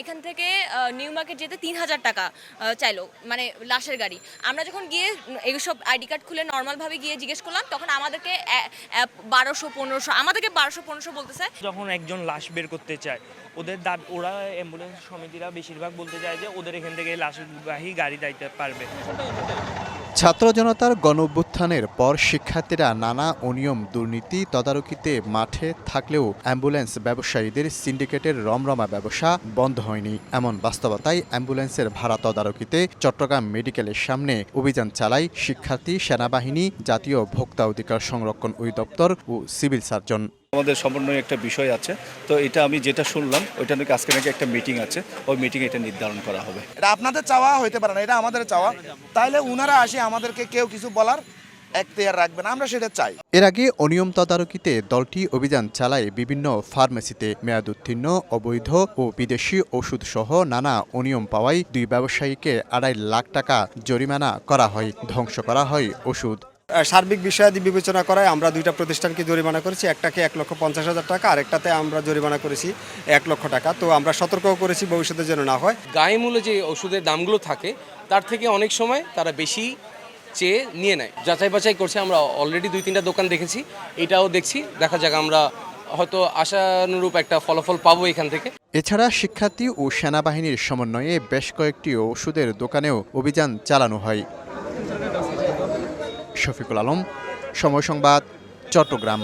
এখান থেকে new market যেতে তিন হাজার টাকা চাইলো মানে লাশের গাড়ি। আমরা যখন গিয়ে এইসব আইডি কার্ড খুলে নর্মালভাবে গিয়ে জিজ্ঞেস করলাম, তখন আমাদেরকে বারোশো, পনেরোশো, আমাদেরকে বারোশো, পনেরোশো বলতে বলতেছে। যখন একজন লাশ বের করতে চায়, ওদের দাব ওরা অ্যাম্বুলেন্স সমিতিরা বেশিরভাগ বলতে চায় যে ওদের এখান থেকে লাশবাহী গাড়ি দিতে পারবে। ছাত্র জনতার গণ পর শিক্ষার্থীরা নানা অনিয়ম, দুর্নীতি তদারকিতে মাঠে থাকলেও অ্যাম্বুলেন্স ব্যবসায়ীদের সিন্ডিকেটের রমরমা ব্যবসা বন্ধ হয়নি। এমন বাস্তবতায় অ্যাম্বুলেন্সের ভাড়া তদারকিতে চট্টগ্রাম মেডিকেলের সামনে অভিযান চালায় শিক্ষার্থী, সেনাবাহিনী, জাতীয় ভোক্তা অধিকার সংরক্ষণ অধিদপ্তর ও সিভিল সার্জন। আমাদের সমন্বয়ে একটা বিষয় আছে। তো এটা আমি যেটা শুনলাম ওইটা নাকি আজকে নাকি একটা মিটিং আছে। ওই মিটিংয়ে এটা নির্ধারণ করা হবে। এটা আপনাদের চাওয়া হইতে পারে না এটা আমাদের চাওয়া। তাইলে উনারা আসে আমাদেরকে কেউ কিছু বলার এখতিয়ার রাখবেন আমরা সেটা চাই। এর আগে অনিয়ম তদারকিতে দলটি অভিযান চালায় বিভিন্ন ফার্মেসিতে মেয়াদ উত্তীর্ণ অবৈধ ও বিদেশি ওষুধ সহ নানা অনিয়ম পাওয়ায় দুই ব্যবসায়ীকে আড়াই লাখ টাকা জরিমানা করা হয় ধ্বংস করা হয় ওষুধ। সার্বিক বিষয়াদি বিবেচনা করায় আমরা দুইটা প্রতিষ্ঠানকে জরিমানা করেছি। একটাকে এক লক্ষ পঞ্চাশ হাজার টাকা আরেকটাতে আমরা জরিমানা করেছি এক লক্ষ টাকা। তো আমরা সতর্কও করেছি ভবিষ্যতে যেন না হয়। গায়ে মূলে যে ওষুধের দামগুলো থাকে তার থেকে অনেক সময় তারা বেশি চেয়ে নিয়ে নেয়। যাচাই বাছাই করছে আমরা অলরেডি দুই তিনটা দোকান দেখেছি এটাও দেখছি। দেখা যাক আমরা হয়তো আশানুরূপ একটা ফলাফল পাবো এখান থেকে। এছাড়া শিক্ষার্থী ও সেনাবাহিনীর সমন্বয়ে বেশ কয়েকটি ওষুধের দোকানেও অভিযান চালানো হয়। শফিকুল আলম। সময় সংবাদ চট্টগ্রাম।